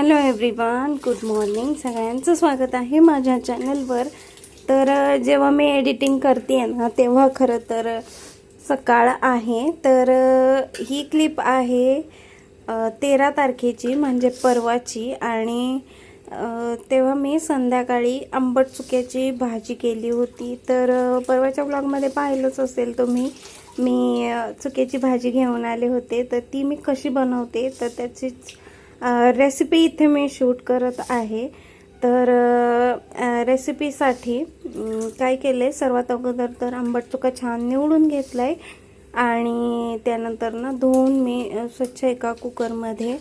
Hello everyone good morning सगळ्यांचं स्वागत आहे माझ्या चॅनलवर तर जेव्हा मी एडिटिंग करते ना तेव्हा खरं तर सकाळ आहे. तर ही क्लिप आहे तेरा तारखेची म्हणजे परवाची. आणि तेव्हा मी संध्याकाळी आंबट चुक्याची भाजी केली होती. तर परवाच्या ब्लॉगमध्ये पाहिलंच असेल तुम्ही. मी चुक्याची भाजी घेऊन आले होते. तर ती मी कशी बनवते? तर त्याचीच रेसिपी इथे मी शूट करत आहे. तर रेसिपीसाठी काय केलं आहे सर्वात अगोदर तर आंबट चुका छान निवडून घेतला आहे आणि त्यानंतर ना धुवून मी स्वच्छ एका कुकरमध्ये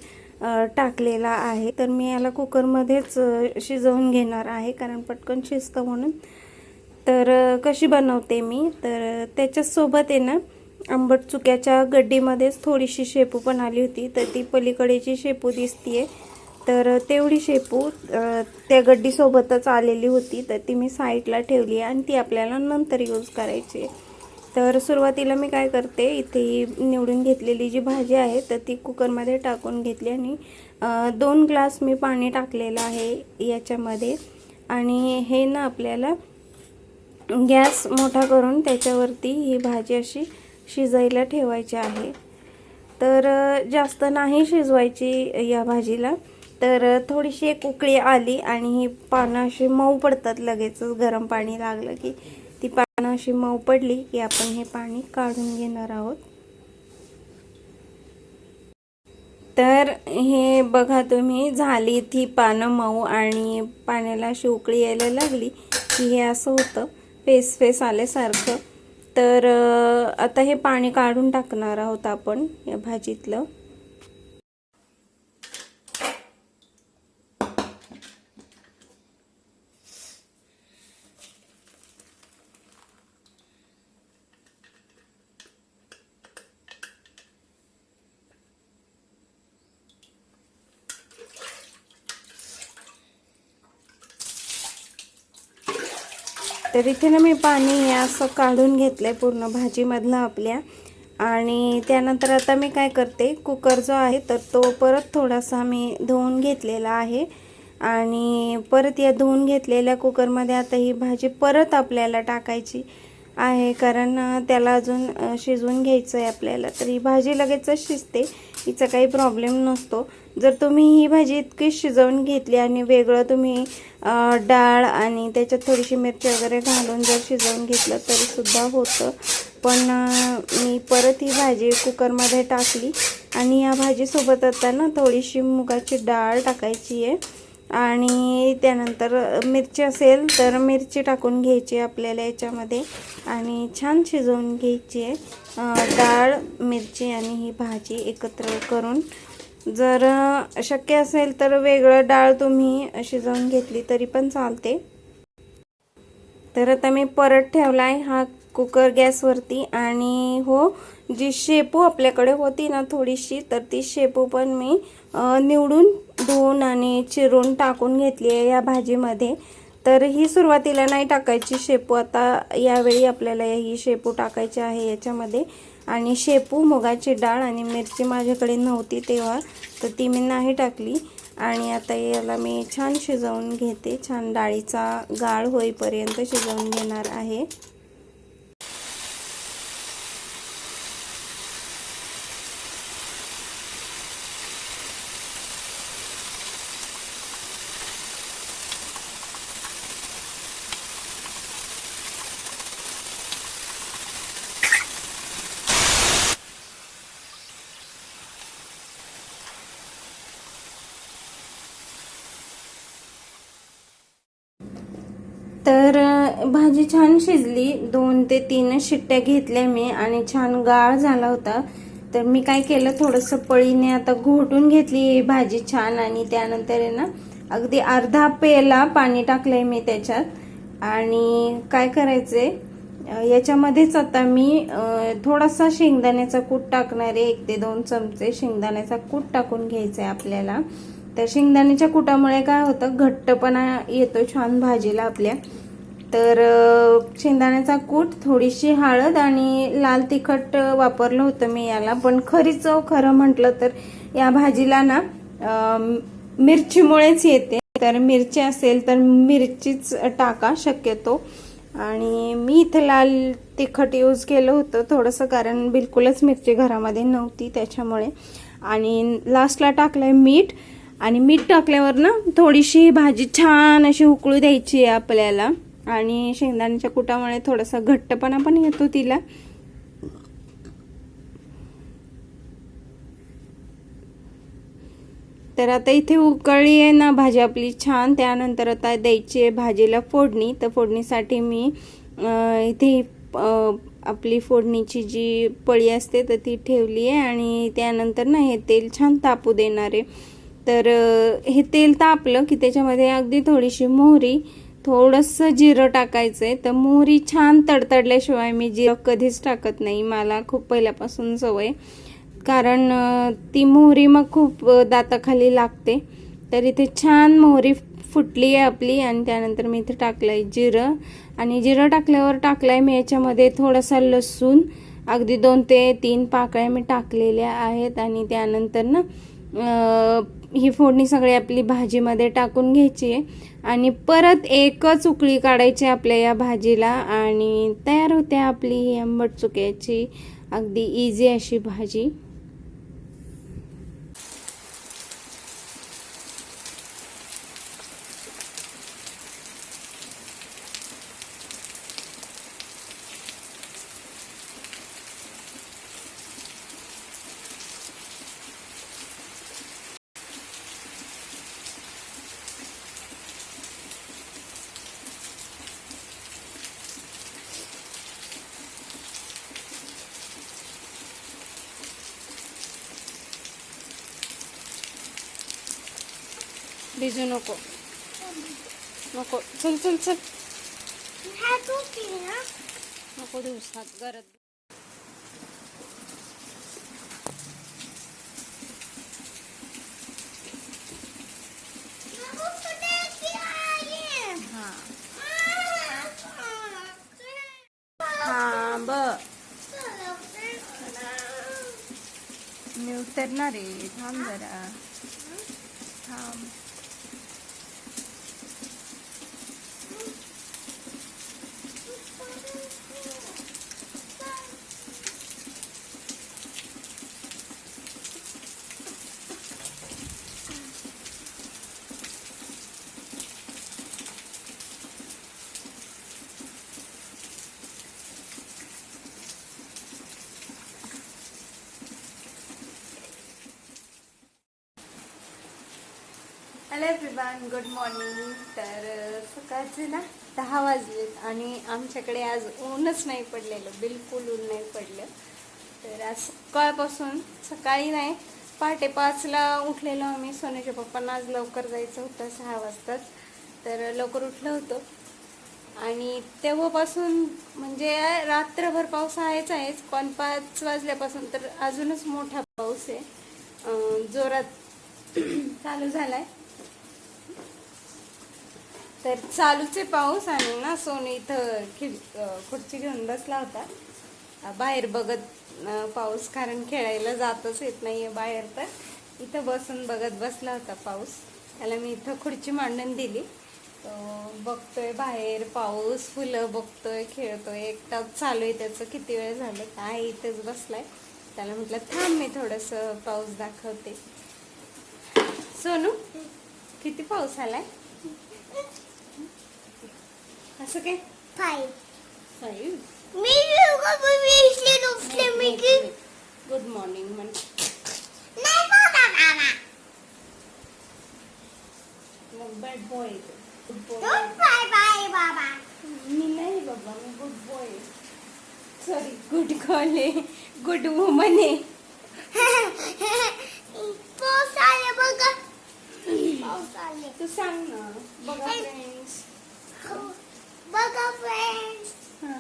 टाकलेला आहे. तर मी याला कुकरमध्येच शिजवून घेणार आहे कारण पटकन शिजतं म्हणून. तर कशी बनवते मी? तर त्याच्यासोबत आहे ना आंबट चुक्याच्या गड्डीमध्येच थोडीशी शेपू पण आली होती तर ती पलीकडेची शेपू दिसतीये. तर तेवढी शेपू त्या गड्डीसोबतच आलेली होती तर ती मी साईडला ठेवली आणि ती आपल्याला नंतर यूज करायची आहे. तर सुरुवातीला मी काय करते इथे ही निवडून घेतलेली जी भाजी आहे तर ती कुकरमध्ये टाकून घेतली आणि दोन ग्लास मी पाणी टाकलेलं आहे याच्यामध्ये. आणि हे ना आपल्याला गॅस मोठा करून त्याच्यावरती ही भाजी अशी शिजायला ठेवायची आहे. तर जास्त नाही शिजवायची या भाजीला. तर थोडीशी एक उकळी आली आणि ही पानं अशी मऊ पडतात लगेचच गरम पाणी लागलं की ती पानं अशी मऊ पडली की आपण हे पाणी काढून घेणार आहोत. तर हे बघा तुम्ही झाली ती पानं मऊ आणि पाण्याला अशी उकळी यायला लागली की हे असं होतं. फेस फेस आल्यासारखं. तर आता हे पाणी काढून टाकणार आहोत आपण या भाजीतलं. तर इथे ना मी पाणी हे असं काढून घेतलंय पूर्ण भाजीमधलं आपल्या. आणि त्यानंतर आता मी काय करते कुकर जो आहे तर तो परत थोडासा मी धुवून घेतलेला आहे. आणि परत या धुवून घेतलेल्या कुकरमध्ये आता ही भाजी परत आपल्याला टाकायची आहे. कारण त्याला अजून शिजवून घ्यायचं आहे आपल्याला. तर ही भाजी लगेचच शिजते. हिचा काही प्रॉब्लेम नसतो. जर तुम्ही ही भाजी इतकी शिजवून घेतली आणि वेगळं तुम्ही डाळ आणि त्याच्यात थोडीशी मिरची वगैरे घालून जर शिजवून घेतलं तरीसुद्धा होतं. पण मी परत ही भाजी कुकरमध्ये टाकली आणि या भाजीसोबत आता ना थोडीशी मुगाची डाळ टाकायची आहे. आणि त्यानंतर मिरची असेल तर मिरची टाकून घ्यायची आपल्याला याच्यामध्ये आणि छान शिजवून घ्यायची आहे. डाळ मिरची आणि ही भाजी एकत्र करून जर शक्य असेल तर वेगळं डाळ तुम्ही शिजवून घेतली तरी पण चालते. तर आता मी परत ठेवलाय हा कुकर गॅसवरती आणि हो जी शेपू आपल्याकडे होती ना थोडीशी तर ती शेपू पण मी निवडून धुवून आणि चिरून टाकून घेतली आहे या भाजीमध्ये. तर ही सुरुवातीला नाही टाकायची शेपू. आता यावेळी आपल्याला ही शेपू टाकायची आहे याच्यामध्ये. आणि शेपू मुगाची डाळ आणि मिरची माझ्याकडे नव्हती तेव्हा तर ती मी नाही टाकली. आणि आता याला मी छान शिजवून घेते. छान डाळीचा गाळ होईपर्यंत शिजवून घेणार आहे तर अ, भाजी छान शिजली. दोन ते तीन शिट्ट्या घेतल्या मी आणि छान गाळ झाला होता. तर मी काय केलं थोडंसं पळीने आता घोटून घेतली ही भाजी छान आणि त्यानंतर आहे ना अगदी अर्धा पेला पाणी टाकलंय मी त्याच्यात. आणि काय करायचंय याच्यामध्येच आता मी थोडासा शेंगदाण्याचा कूट टाकणार आहे. एक ते दोन चमचे शेंगदाण्याचा कूट टाकून घ्यायचा आहे आपल्याला. तर शेंगदाण्याच्या कुटामुळे काय होतं घट्टपणा येतो छान भाजीला आपल्या. तर शेंगदाण्याचा कूट थोडीशी हळद आणि लाल तिखट वापरलं होतं मी याला. पण खरी चव खरं म्हटलं तर या भाजीला ना मिरचीमुळेच येते. तर मिरची असेल तर मिरचीच टाका शक्यतो. आणि मी इथं लाल तिखट यूज केलं होतं थोडंसं कारण बिलकुलच मिरची घरामध्ये नव्हती त्याच्यामुळे. आणि लास्टला टाकलं आहे मीठ. आणि मीठ टाकल्यावर ना थोडीशी भाजी छान अशी उकळू द्यायची आहे आपल्याला. आणि शेंगदाण्याच्या कुटामुळे थोडासा घट्टपणा पण येतो तिला. तर आता इथे उकळली आहे ना भाजी आपली छान. त्यानंतर आता द्यायची आहे भाजीला फोडणी. तर फोडणीसाठी मी इथे आपली फोडणीची जी पळी असते तर ती ठेवली आहे. आणि त्यानंतर ना हे तेल छान तापू देणार आहे. तर हे तेल तापलं की त्याच्यामध्ये अगदी थोडीशी मोहरी थोडंसं जिरं टाकायचं आहे तर मोहरी छान तडतडल्याशिवाय मी जिरं कधीच टाकत नाही. मला खूप पहिल्यापासून सवय. कारण ती मोहरी मग खूप दाताखाली लागते. तर इथे छान मोहरी फुटली आहे आपली आणि त्यानंतर मी इथे टाकलं आहे जिरं. आणि जिरं टाकल्यावर टाकलं आहे मी याच्यामध्ये थोडासा लसूण. अगदी दोन ते तीन पाकळ्या मी टाकलेल्या आहेत आणि त्यानंतर ना ही फोडणी सगळी आपली भाजीमध्ये टाकून घ्यायची आहे. आणि परत एकच उकळी काढायची आपल्या या भाजीला. आणि तयार होते आपली ही आंबट चुक्याची. अगदी इझी अशी भाजी. भिजू नको नको चल चल चल नको दिवसात गरज मी उतरणार आहे. थांब जरा. थांब हॅलो एव्हरीवन गुड मॉर्निंग तर सकाळचे ना दहा वाजलेत आणि आमच्याकडे आज ऊनच नाही पडलेलं बिलकुल ऊन नाही पडलं. तर आज सकाळपासून सकाळी नाही पहाटे पाचला उठलेलो आम्ही. सोन्याच्या पप्पांना आज लवकर जायचं होतं सहा वाजताच. तर लवकर उठलं होतं. आणि तेव्हापासून म्हणजे रात्रभर पाऊस आहेच आहेच. पण पाच वाजल्यापासून तर अजूनच मोठा पाऊस आहे. जोरात चालू झाला आहे तर चालूच आहे पाऊस आणि ना सोनू इथं खिड खुर्ची घेऊन बसला होता. बाहेर बघत पाऊस कारण खेळायला जातच येत नाही आहे बाहेर तर. इथं बसून बघत बसला होता पाऊस. त्याला मी इथं खुर्ची मांडून दिली. तो बघतोय बाहेर पाऊस फुलं बघतोय खेळतोय. एक तास चालू आहे त्याचं. किती वेळ झालं? काय इथेच बसलाय. त्याला म्हटलं थांब मी थोडंसं पाऊस दाखवते. सोनू किती पाऊस आलाय? असं काय? फाईव्ह. गुड मॉर्निंग म्हण. मग बॅड बॉय गुड बॉय मी नाही बाबा मी good boy sorry good girl आहे. गुड वुमन आहे. तू सांग ना बघा फ्रेंड्स बघा फ्रेंड्स हां.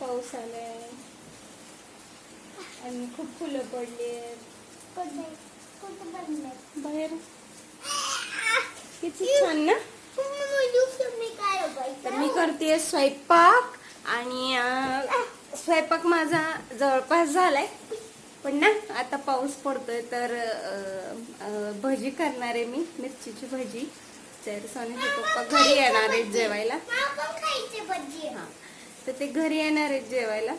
पाऊस आलाय. आणि खूप फुलं पडली बनले बाहेर. किती छान ना. तर मी करते स्वयंपाक आणि स्वयंपाक माझा जवळपास झालाय. पण ना आता पाऊस पडतोय तर भजी करणार आहे मी मिरचीची भजी. तर सोनीचे पप्पा घरी येणार आहेत जेवायला. हा. तर ते घरी येणार आहेत जेवायला.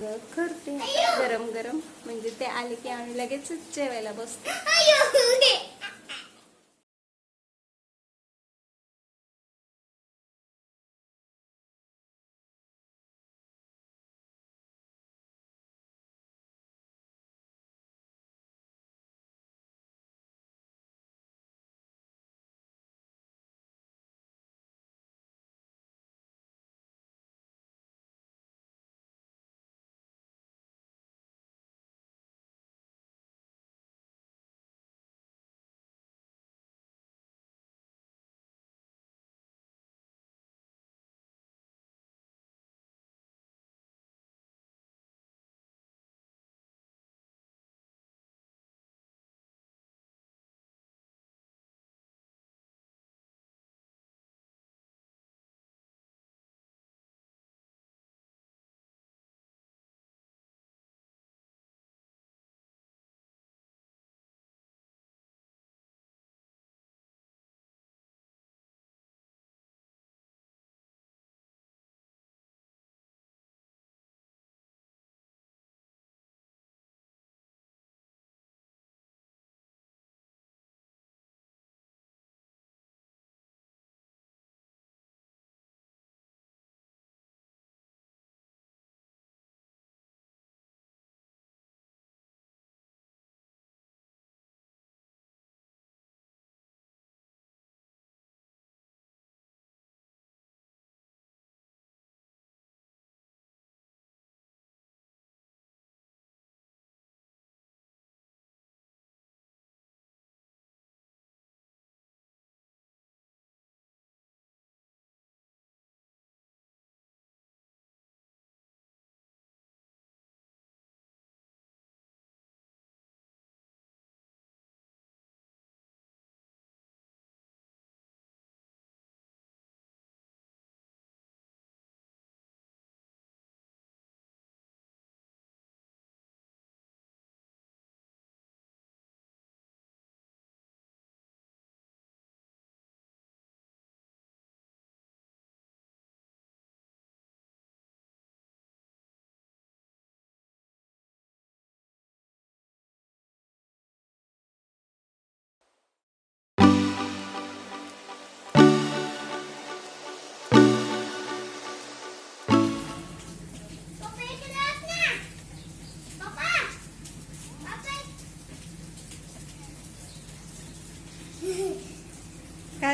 मग करते. गरम गरम. म्हणजे ते आले की आम्ही लगेच जेवायला बसतो.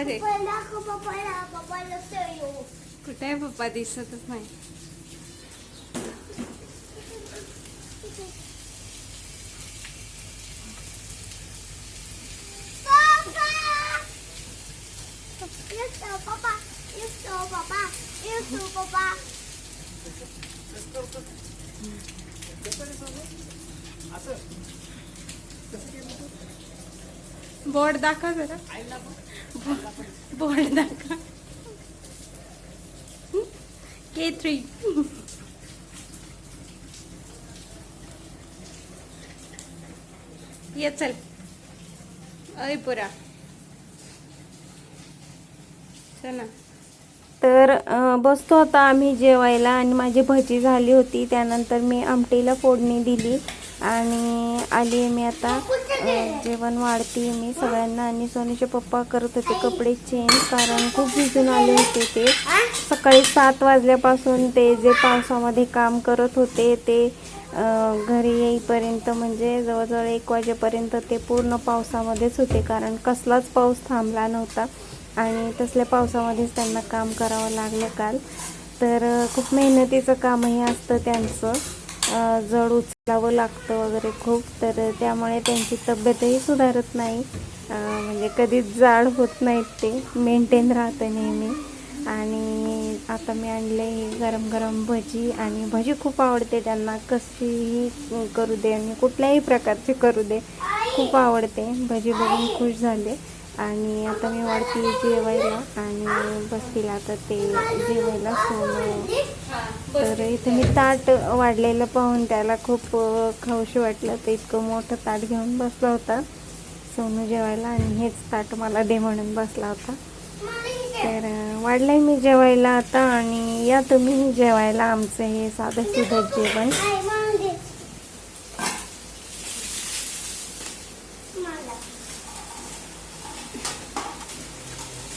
रे सयो कुठे आहे पप्पा? दिसतच नाही. पप्पा येतो पप्पा येतो पप्पा येतो पप्पा बोर्ड दाखव जरा. बोर्ड दाखव. K three. ये चल. अय पुरा. चला. तर बसतो आता आम्ही जेवायला आणि माझी भजी झाली होती त्यानंतर मी आमटीला फोडणी दिली आणि आली मी आता. हो, जेवण वाढते. मी सगळ्यांना आणि सोनीचे पप्पा करत होते कपडे चेंज कारण खूप भिजून आले होते ते. सकाळी सात वाजल्यापासून ते जे पावसामध्ये काम करत होते ते घरी येईपर्यंत म्हणजे जवळजवळ एक वाजेपर्यंत ते पूर्ण पावसामध्येच होते कारण कसलाच पाऊस थांबला नव्हता आणि तसल्या पावसामध्येच त्यांना काम करावं लागलं काल. तर खूप मेहनतीचं कामही असतं त्यांचं. जड उचलावं लागतं वगैरे खूप तर त्यामुळे त्यांची तब्येतही सुधारत नाही. म्हणजे कधीच जाड होत नाहीत ते. मेंटेन राहतं नेहमी. आणि आता मी आणले हे गरम गरम भजी आणि भजी खूप आवडते त्यांना. कशीही करू दे आणि कुठल्याही प्रकारची करू दे. खूप आवडते. भजी बघून खुश झाले. आणि आता मी वाढते जेवायला आणि बसतील आता ते जेवायला सोनं. तर इथे मी ताट वाढलेलं पाहून त्याला खूप खाऊशी वाटलं. तर इतकं मोठं ताट घेऊन बसला होता सोनू जेवायला आणि हेच ताट मला दे म्हणून बसला होता. तर वाढलंय मी जेवायला आता आणि या तुम्ही जेवायला आमचं हे साधं सुधं जेवण आई मांगे मला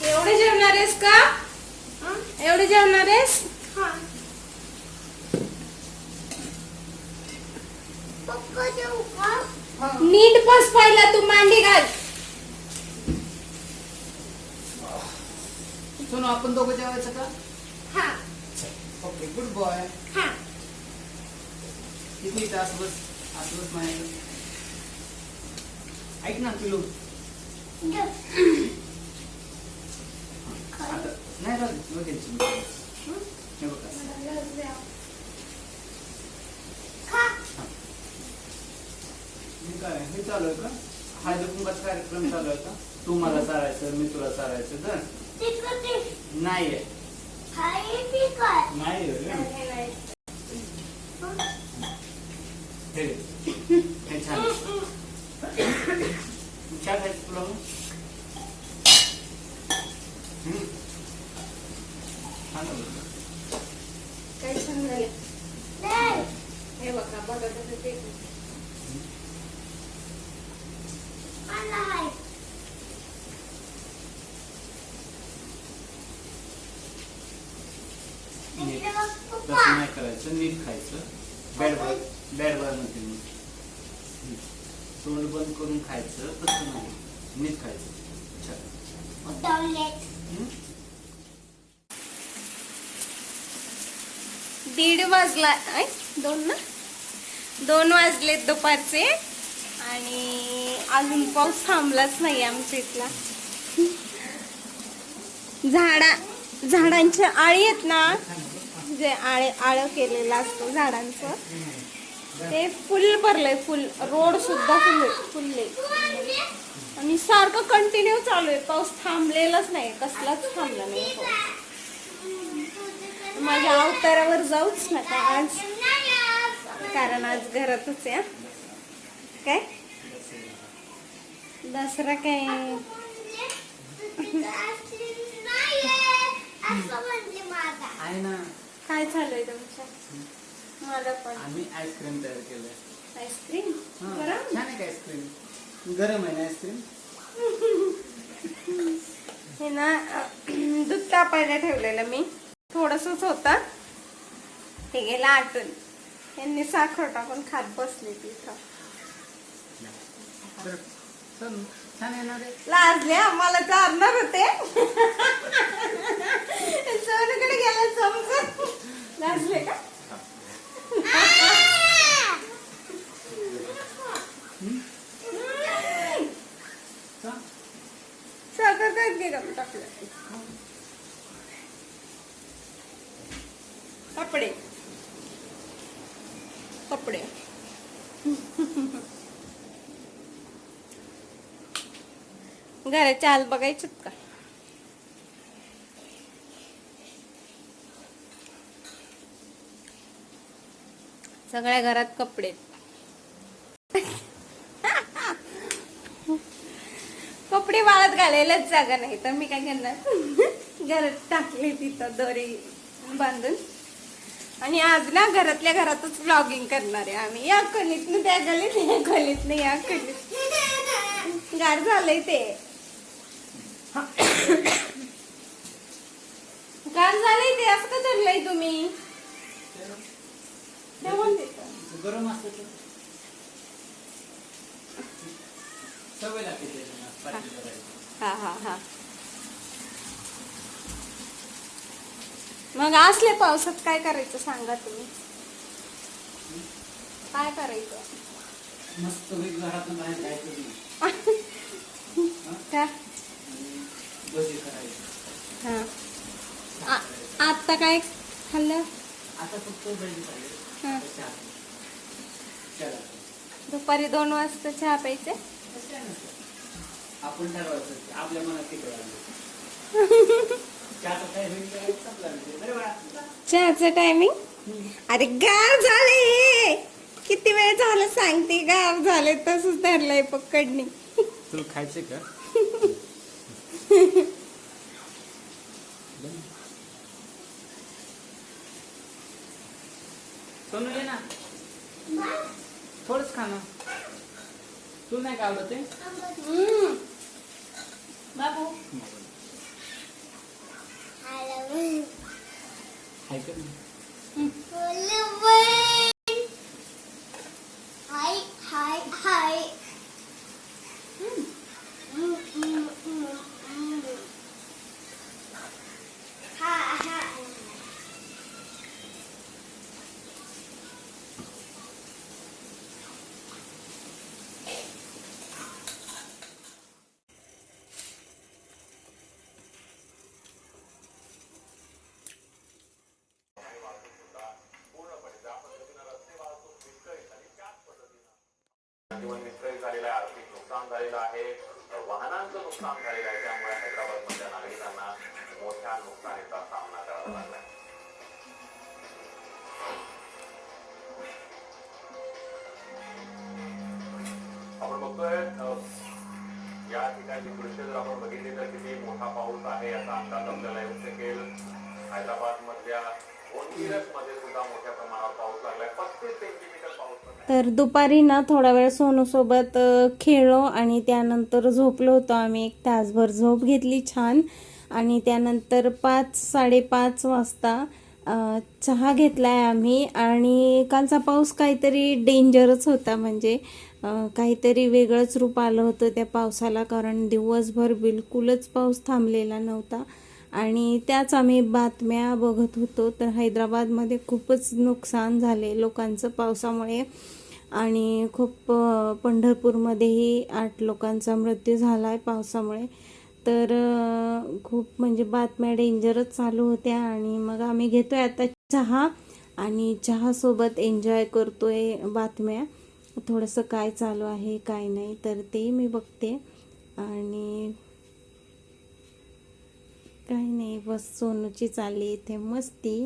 एवढे जेवणार आहेस का एवढे जेवणार आहेस हा नीट बस पाहिला तू मांडी घाल. सोनू आपण दोघं जेवायचं का? हा. Okay good boy. हा. इथे इथे असं बस असं बस ऐक ना पिलू. नाही राहू. हे काय हे चालू आहे का? हळदी कुंकाचा कार्यक्रम चालू आहे का? तू मला चालायचं मी तुला चालायचं तर नाही आहे. नाही हे छान. तुला मग? हम्म. छान आहे बघ. काय छान झाले हे बघा बघा कसं ते तसं नाही करायचं? नीट खायचं. बॅड बार बॅड बारमध्ये तोंड बंद करून खायचं. तसं नाही. नीट खायचं. छान. दीड वाजला दोन ना? दोन वाजले दुपारचे आणि अजून पाऊस थांबलाच नाही आमच्या इथला. झाडा झाडांच्या आळी आहेत ना जे आळे आळं केलेलं असतो झाडांचं ते फुल भरलंय फुल रोड सुद्धा फुल फुलले. आणि सारखं कंटिन्यू चालू आहे पाऊस थांबलेलाच नाही कसलाच थांबला नाही पाऊस. माझ्या अवतारावर जाऊच नका आज. कारण आज घरातच हं. काय? दसरा काय? काय चालू तुमच्या मला पण. आम्ही आईस्क्रीम तयार केलंय. आईस्क्रीम बरं. छान आहे का आईस्क्रीम गरम आहे ना आईस्क्रीम हे ना दूध तापायला ठेवलेलं मी. थोडसच होता. ते गेलं आटून यांनी साखर टाकून खात बसले तिथं लाजले आम्हाला चालणार होते. सोनकडे गेला समजून. लाजले का? साखर काय का टाकलं. कपडे. कपडे. घराचे हाल बघायचेत का? सगळ्या घरात कपडे. कपडे वाळत घालायलाच जागा नाही तर मी काय करणार? घरात टाकले तिथं दोरी बांधून. आणि आज ना घरातल्या घरातच व्लॉगिंग करणार आहे आम्ही. या खोलीतनं त्या गलीत या खोलीतनं या खोलीत. गार झालंय ते. गार झालंय ते. असं का धरलंय तुम्ही? ठेवून गरम असतं. हा हा हा. मग असले पावसात काय करायचं सांगा तुम्ही? काय करायचं? मस्त वेग घरातून बाहेर जायचं नाही. का? आणि भजी करायची. हा. आ- आत्ता काय खाल्लं? आता फक्त भजी पाहिजे. चहा. चला दुपारी दोन वाजता चहा प्यायचे? कसं आहे ना आपण ठरवायचं आपल्या मनात किती वेळ आलं. चहाचा टायमिंग अरे गार झाले किती वेळ झालं सांगते गार झाले तसंच धरलंय पकडणी. तुला खायचं का? सोनू ये ना. थोडंच खा ना. तुला नाही का आवडत बाबू. Halloween. Hi, Halloween. Hi, hi, hi. झालेलं वाहनांचं नुकसान झालेलं आहे त्यामुळे हैदराबादमधल्या नागरिकांना मोठ्या नुकसानीचा सामना करावा लागला. आपण बघतोय या ठिकाणी दृश्य जर आपण बघितली तर किती मोठा पाऊस आहे याचा अंदाज आपल्याला येऊ शकेल. हैदराबाद मधल्या मध्ये सुद्धा मोठ्या प्रमाणावर पाऊस लागलाय. पस्तीस ते तर दुपारी ना थोडा वेळ सोनूसोबत खेळलो आणि त्यानंतर झोपलो होतो आम्ही. एक तासभर झोप घेतली छान. आणि त्यानंतर पाच साडेपाच वाजता चहा घेतला आहे आम्ही. आणि कालचा पाऊस काहीतरी डेंजरच होता. म्हणजे काहीतरी वेगळंच रूप आलं होतं त्या पावसाला. कारण दिवसभर बिलकुलच पाऊस थांबलेला नव्हता. आणि त्याच आम्ही बातम्या बघत होतो. तर हैदराबादमध्ये खूपच नुकसान झाले लोकांचं पावसामुळे. आणि खूप पंढरपूरमध्येही आठ लोकांचा मृत्यू झाला आहे पावसामुळे. तर खूप म्हणजे बातम्या डेंजरच चालू होत्या आणि मग आम्ही घेतोय आता चहा आणि चहासोबत एन्जॉय करतोय बातम्या. थोडंसं काय चालू आहे काय नाही तर ते मी बघते. आणि काही नाही बस सोनूची चालली इथे मस्ती.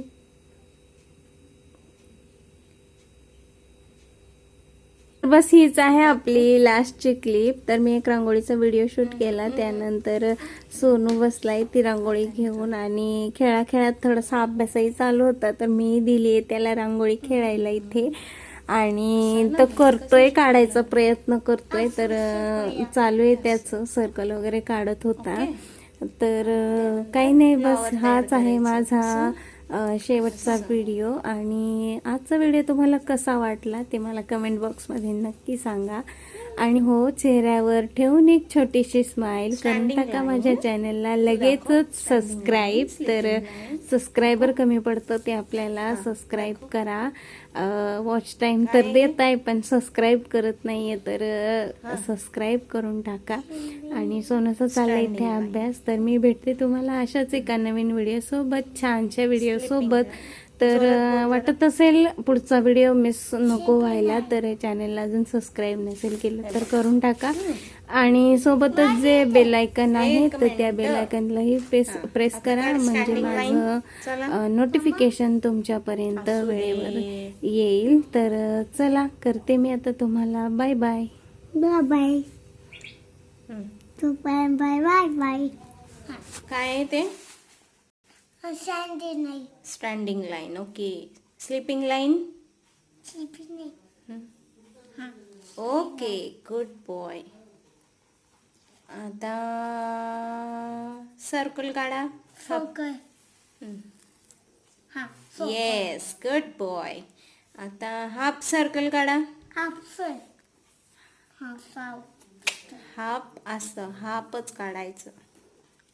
बस हीच आहे आपली लास्टची क्लिप. तर मी एक रांगोळीचा व्हिडिओ शूट केला. त्यानंतर सोनू बसलाय ती रांगोळी घेऊन आणि खेळा खेळात थोडासा अभ्यासही चालू होता. तर मी दिली आहे त्याला रांगोळी खेळायला इथे. आणि तो करतोय काढायचा प्रयत्न करतोय. तर चालू आहे त्याचं. सर्कल वगैरे काढत होता. तर काही नाही बस. हाच आहे माझा शेवटचा व्हिडिओ आणि आजचा व्हिडिओ तुम्हाला कसा वाटला ते मला कमेंट बॉक्समध्ये नक्की सांगा. आणि हो चेहऱ्यावर ठेवून एक छोटीशी स्माइल करून टाका माझ्या चॅनलला लगेचच सबस्क्राईब तर सबस्क्रायबर कमी पडतं ते आपल्याला सबस्क्राईब करा. वॉच टाईम तर देत आहे पण सबस्क्राईब करत नाहीये तर सबस्क्राईब करून टाका. आणि सोनूचा चालला इथे अभ्यास. तर मी भेटते तुम्हाला अशाच एका नवीन व्हिडिओ सोबत छानच्या व्हिडिओ सोबत. तर वाटत असेल पुढचा व्हिडिओ मिस नको व्हायला तर चॅनलला अजून सबस्क्राईब नसेल केलं तर करून टाका. आणि सोबतच जे बेल आयकन आहे तर त्या बेल आयकनलाही प्रेस प्रेस करा. म्हणजे माझं नोटिफिकेशन तुमच्यापर्यंत वेळेवर येईल. तर चला करते मी आता तुम्हाला. बाय बाय बाय बाय तू बाय बाय बाय बाय काय आहे ते? शांती नाही standing line okay sleeping line शिपी नाही ओके गुड बॉय आता सर्कल काढा हा येस गुड बॉय आता हाफ सर्कल काढा हा साव हाफ असं हाफच काढायचं.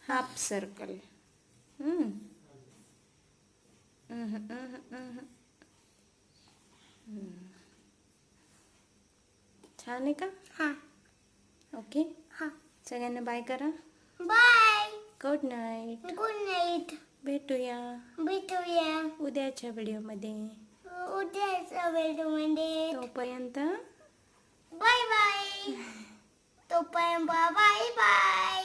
हाफ सर्कल छान आहे का? हा. ओके. हा. सगळ्यांना बाय करा. Bye good night good night भेटूया. भेटूया. उद्याच्या व्हिडिओमध्ये. उद्याच्या वेळेमध्ये तोपर्यंत. बाय बाय तोपर्यंत बाय बाय